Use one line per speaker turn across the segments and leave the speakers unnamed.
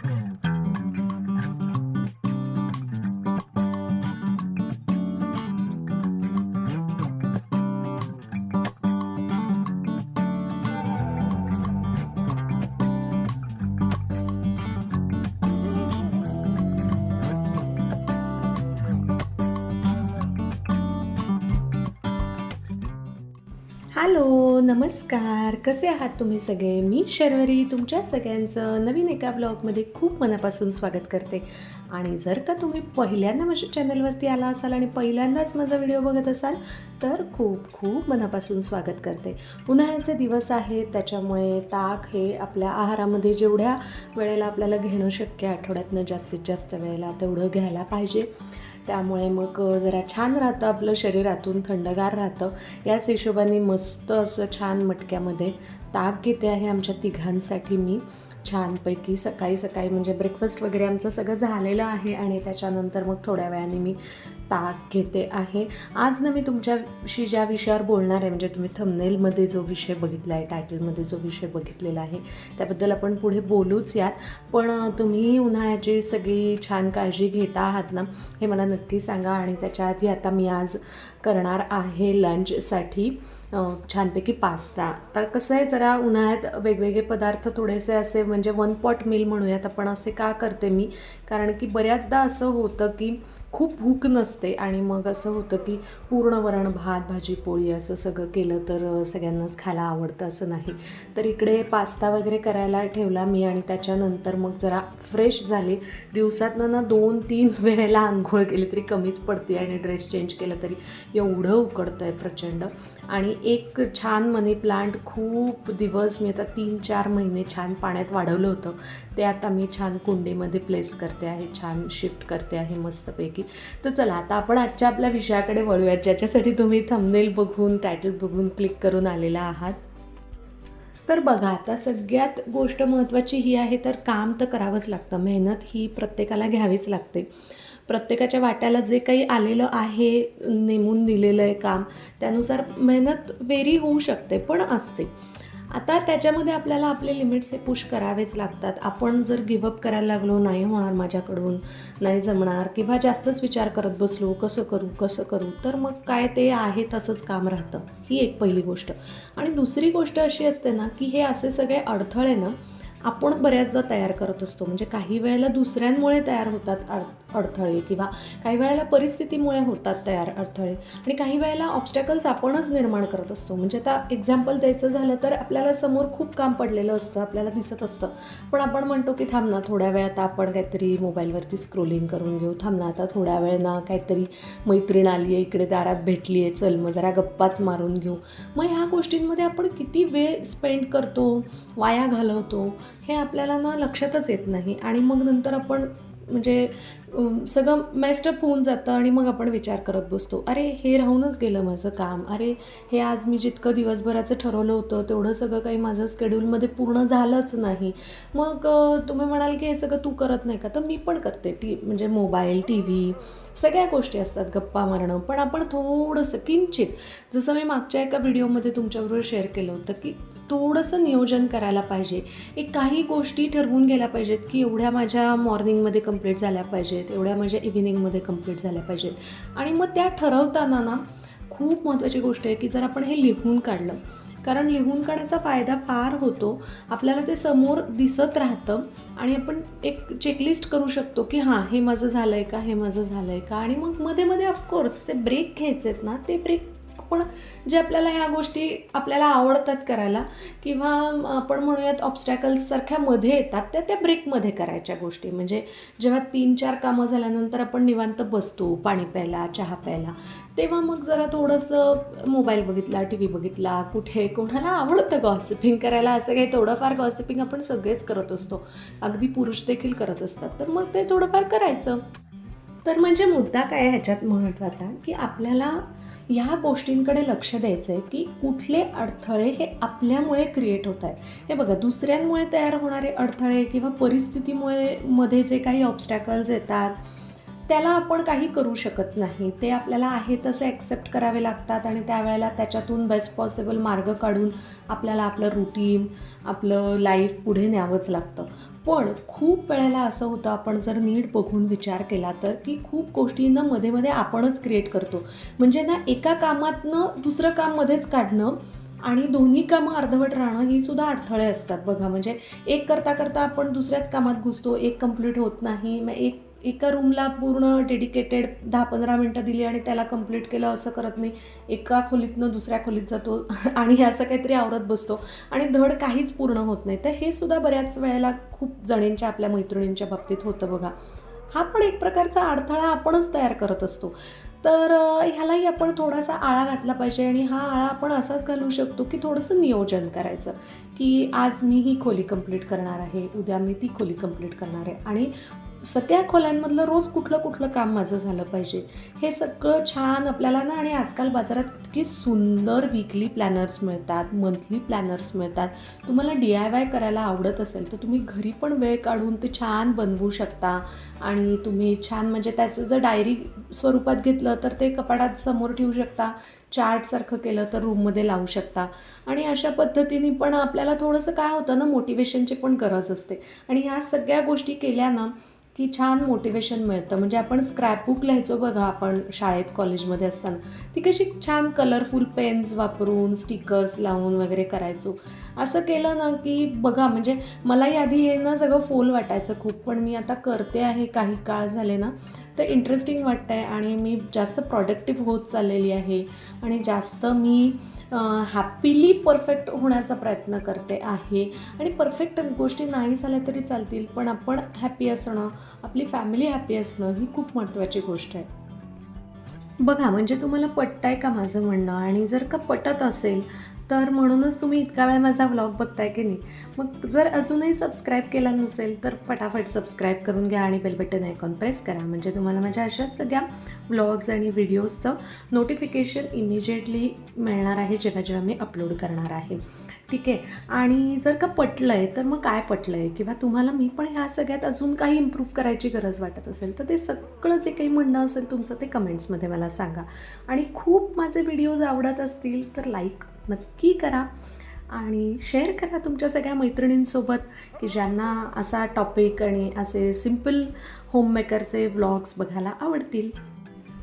Hmm. Hello नमस्कार. कसे आहात तुम्ही सगळे? मी शर्वरी तुमच्या सगळ्यांचं नवीन एका ब्लॉगमध्ये खूप मनापासून स्वागत करते. आणि जर का तुम्ही पहिल्यांदा माझ्या चॅनलवरती आला असाल आणि पहिल्यांदाच माझा व्हिडिओ बघत असाल तर खूप खूप मनापासून स्वागत करते. उन्हाळ्याचे दिवस आहेत त्याच्यामुळे ताक हे आपल्या आहारामध्ये जेवढ्या वेळेला आपल्याला घेणं शक्य आठवड्यातनं जास्तीत जास्त वेळेला तेवढं घ्यायला पाहिजे. त्यामुळे मग जरा छान राहतं आपलं शरीरातून थंडगार राहतं. याच हिशोबाने मस्त असं छान मटक्यामध्ये ताक घेते आहे आमच्या तिघांसाठी मी. छानपैकी सकाळी सकाळी म्हणजे ब्रेकफास्ट वगैरे आमचं सगळं झालेलं आहे आणि त्याच्यानंतर मग थोड्या वेळाने मी ताक घेते आहे. आज ना मी तुमच्याशी ज्या विषयावर बोलणार आहे म्हणजे तुम्ही थंबनेलमध्ये जो विषय बघितला आहे टायटलमध्ये जो विषय बघितलेला आहे त्याबद्दल आपण पुढे बोलूच यात. पण तुम्ही उन्हाळ्याची सगळी छान काळजी घेता आहात ना हे मला नक्की सांगा आणि त्याच्या आधी आता मी आज करणार आहे लंचसाठी छानपैकी पास्ता. तर कसं आहे जरा उन्हाळ्यात वेगवेगळे पदार्थ थोडेसे असे म्हणजे वन पॉट मील म्हणूयात आपण असे का करते मी? कारण की बऱ्याचदा असं होतं की खूप भूक नसते आणि मग असं होतं की पूर्ण वरण भात भाजी पोळी असं सगळं केलं तर सगळ्यांनाच खायला आवडतं असं नाही. तर इकडे पास्ता वगैरे करायला ठेवला मी आणि त्याच्यानंतर मग जरा फ्रेश झाले. दिवसातनं ना दोन तीन वेळेला आंघोळ केली तरी कमीच पडते आणि ड्रेस चेंज केलं तरी एवढं उकडतं आहे प्रचंड. आणि एक छान मनी प्लांट खूप दिवस मी आता तीन चार महिने छान पाण्यात वाढवलं होतं. ते आता मी छान कुंडीमध्ये प्लेस करते आहे छान शिफ्ट करते आहे मस्तपैकी. तर चला आता आपण आजच्या आपल्या विषयाकडे वळूयात ज्याच्यासाठी तुम्ही थंबनेल बघून टायटल बघून क्लिक करून आलेला आहात. तर बघा आता सगळ्यात गोष्ट महत्त्वाची ही आहे तर काम तर करावंच लागतं. मेहनत ही प्रत्येकाला घ्यावीच लागते. प्रत्येकाच्या वाट्याला जे काही आलेलं आहे नेमून दिलेलं आहे काम त्यानुसार मेहनत वेरी होऊ शकते पण असते. आता त्याच्यामध्ये आपल्याला आपले लिमिट्स हे पुश करावेच लागतात. आपण जर गिवअप करायला लागलो नाही होणार माझ्याकडून नाही जमणार किंवा जास्तच विचार करत बसलो कसं करू कसं करू तर मग काय ते आहे तसंच काम राहतं. ही एक पहिली गोष्ट. आणि दुसरी गोष्ट अशी असते ना की हे असे सगळे अडथळे ना आपण बऱ्याचदा तयार करत असतो. म्हणजे काही वेळेला दुसऱ्यांमुळे तयार होतात अड अडथळे किंवा काही वेळेला परिस्थितीमुळे होतात तयार अडथळे. आणि काही वेळेला ऑब्स्टॅकल्स आपणच निर्माण करत असतो. म्हणजे आता एक्झाम्पल द्यायचं झालं तर आपल्याला समोर खूप काम पडलेलं असतं आपल्याला दिसत असतं. पण आपण म्हणतो की थांब ना थोड्या वेळ आता आपण काहीतरी मोबाईलवरती स्क्रोलिंग करून घेऊ. थांब ना आता थोड्या वेळ ना काहीतरी मैत्रीण आली आहे इकडे दारात भेटली आहे चल मग जरा गप्पाच मारून घेऊ. मग ह्या गोष्टींमध्ये आपण किती वेळ स्पेंड करतो वाया घालवतो हे आपल्याला ना लक्षातच येत नाही. आणि मग नंतर आपण म्हणजे सगळं मेस्टअप होऊन जातं आणि मग आपण विचार करत बसतो. अरे हे राहूनच गेलं माझं काम. अरे हे आज मी जितकं दिवसभराचं ठरवलं होतं तेवढं सगळं काही माझं स्केड्यूलमध्ये पूर्ण झालंच नाही. मग तुम्ही म्हणाल की हे सगळं तू करत नाही का? तर मी पण करते. टी म्हणजे मोबाईल टी व्ही सगळ्या गोष्टी असतात गप्पा मारणं. पण आपण थोडंसं किंचित जसं मी मागच्या एका व्हिडिओमध्ये तुमच्याबरोबर शेअर केलं होतं की थोडंसं नियोजन करायला पाहिजे. एक काही गोष्टी ठरवून घ्यायला पाहिजेत की एवढ्या माझ्या मॉर्निंगमध्ये कंप्लीट झाल्या पाहिजेत. एवढ्या माझ्या इव्हिनिंगमध्ये कंप्लीट झाल्या पाहिजेत. आणि मग त्या ठरवताना ना खूप महत्त्वाची गोष्ट आहे की जर आपण हे लिहून काढलं कारण लिहून काढण्याचा फायदा फार होतो. आपल्याला ते समोर दिसत राहतं आणि आपण एक चेकलिस्ट करू शकतो की हां हे माझं झालं आहे का हे माझं झालं आहे का? आणि मग मध्ये मध्ये ऑफकोर्स ते ब्रेक घ्यायचे आहेत ना ते ब्रेक पण जे आपल्याला ह्या गोष्टी आपल्याला आवडतात करायला किंवा आपण म्हणूयात ऑब्स्टॅकल्ससारख्या मध्ये येतात त्या त्या ब्रेकमध्ये करायच्या गोष्टी. म्हणजे जेव्हा तीन चार कामं झाल्यानंतर आपण निवांत बसतो पाणी प्यायला चहा प्यायला तेव्हा मग जरा थोडंसं मोबाईल बघितला टी व्ही बघितला कुठे कोणाला आवडतं गॉसिपिंग करायला असं काही थोडंफार गॉसिपिंग आपण सगळेच करत असतो. अगदी पुरुष देखील करत असतात. तर मग ते थोडंफार करायचं. तर म्हणजे मुद्दा काय आहे ह्याच्यात महत्त्वाचा? की आपल्याला ह्या गोष्टींकडे लक्ष द्यायचं आहे की कुठले अडथळे हे आपल्यामुळे क्रिएट होत आहेत. हे बघा दुसऱ्यांमुळे तयार होणारे अडथळे किंवा परिस्थितीमुळे मध्ये जे काही ऑब्स्टॅकल्स येतात त्याला आपण काही करू शकत नाही. ते आपल्याला आहे तसे ॲक्सेप्ट करावे लागतात आणि त्यावेळेला त्याच्यातून बेस्ट पॉसिबल मार्ग काढून आपल्याला आपलं रुटीन आपलं लाईफ पुढे न्यावंच लागतं. पण खूप वेळेला असं होतं आपण जर नीट बघून विचार केला तर की खूप गोष्टींना मध्ये मध्ये आपणच क्रिएट करतो. म्हणजे ना एका कामातनं दुसरं काम मध्येच काढणं आणि दोन्ही कामं अर्धवट राहणं ही सुद्धा अडथळे असतात बघा. म्हणजे एक करता करता आपण दुसऱ्याच कामात घुसतो एक कंप्लीट होत नाही मग एक एका रूमला पूर्ण डेडिकेटेड दहा पंधरा मिनटं दिली आणि त्याला कंप्लीट केलं असं करत नाही. एका खोलीतनं दुसऱ्या खोलीत जातो आणि असं काहीतरी आवरत बसतो. आणि धड काहीच पूर्ण होत नाही. तर हे सुद्धा बऱ्याच वेळेला खूप जणींच्या आपल्या मैत्रिणींच्या बाबतीत होतं बघा. हा पण एक प्रकारचा अडथळा आपणच तयार करत असतो. तर ह्यालाही आपण थोडासा आळा घातला पाहिजे आणि हा आळा आपण असाच घालू शकतो की थोडंसं नियोजन करायचं. की आज मी ही खोली कंप्लीट करणार आहे उद्या मी ती खोली कंप्लीट करणार आहे. आणि सगळ्या खोल्यांमधलं रोज कुठलं कुठलं काम माझं झालं पाहिजे. हे सगळं छान आपल्याला ना आणि आजकाल बाजारात इतकी सुंदर वीकली प्लॅनर्स मिळतात मंथली प्लॅनर्स मिळतात. तुम्हाला डी आय वाय करायला आवडत असेल तर तुम्ही घरी पण वेळ काढून ते छान बनवू शकता. आणि तुम्ही छान म्हणजे त्याचं जर डायरी स्वरूपात घेतलं तर ते कपाडात समोर ठेवू शकता. चार्टसारखं केलं तर रूममध्ये लावू शकता. आणि अशा पद्धतीने पण आपल्याला थोडंसं काय होतं ना मोटिवेशनची पण गरज असते. आणि ह्या सगळ्या गोष्टी केल्या ना की छान मोटिवेशन मिळतं. म्हणजे आपण स्क्रॅपबुक लिहायचो बघा आपण शाळेत कॉलेजमध्ये असताना. ती कशी छान कलरफुल पेन्स वापरून स्टिकर्स लावून वगैरे करायचो. असं केलं ना की बघा म्हणजे मलाही आधी हे ना सगळं फोल वाटायचं खूप. पण मी आता करते आहे काही काळ झाले ना तर इंटरेस्टिंग वाटतं आहे आणि मी जास्त प्रॉडक्टिव्ह होत चाललेली आहे आणि जास्त मी हॅपीली परफेक्ट होण्याचा प्रयत्न करते आहे. आणि परफेक्ट गोष्टी नाही झाल्या तरी चालतील पण आपण हॅपी असणं आपली फॅमिली हॅपी असणं ही खूप महत्त्वाची गोष्ट आहे. बघा म्हणजे तुम्हाला पटतंय का माझं म्हणणं? आणि जर का पटत असेल तर म्हणूनच तुम्ही इतका वेळ माझा व्लॉग बघताय की नाही. मग जर अजूनही सबस्क्राईब केला नसेल तर फटाफट सबस्क्राईब करून घ्या आणि बेलबटन आयकॉन प्रेस करा. म्हणजे तुम्हाला माझ्या अशाच सगळ्या व्लॉग्स आणि व्हिडिओजचं नोटिफिकेशन इमिजिएटली मिळणार आहे जेव्हा जेव्हा मी अपलोड करणार आहे. ठीक आहे? आणि जर का पटलं आहे तर मग काय पटलं आहे किंवा तुम्हाला मी पण ह्या सगळ्यात अजून काही इम्प्रूव्ह करायची गरज वाटत असेल तर ते सगळं जे काही म्हणणं असेल तुमचं ते कमेंट्समध्ये मला सांगा. आणि खूप माझे व्हिडिओज आवडत असतील तर लाईक नक्की करा. आणि शेअर करा तुमच्या सगळ्या मैत्रिणींसोबत की ज्यांना असा टॉपिक आणि असे सिंपल होममेकरचे व्लॉग्स बघायला आवडतील.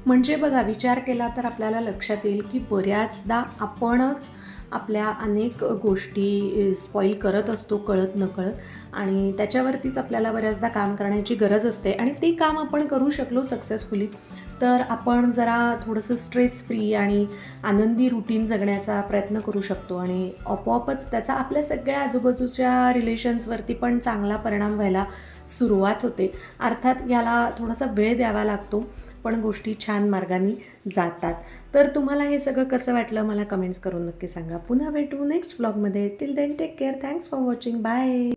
म्हणजे बघा विचार केला तर आपल्याला लक्षात येईल की बऱ्याचदा आपणच आपल्या अनेक गोष्टी स्पॉईल करत असतो कळत नकळत. आणि त्याच्यावरतीच आपल्याला बऱ्याचदा काम करण्याची गरज असते. आणि ते काम आपण करू शकलो सक्सेसफुली तर आपण जरा थोडंसं स्ट्रेस फ्री आणि आनंदी रुटीन जगण्याचा प्रयत्न करू शकतो आणि आपोआपच त्याचा आपल्या सगळ्या आजूबाजूच्या रिलेशन्सवरती पण चांगला परिणाम व्हायला सुरुवात होते. अर्थात याला थोडासा वेळ द्यावा लागतो पण गोष्टी छान मार्गाने जातात. तर तुम्हाला हे सगळं कसं वाटलं मला कमेंट्स करून नक्की सांगा. पुन्हा भेटू next व्लॉगमध्ये till then take care thanks for watching bye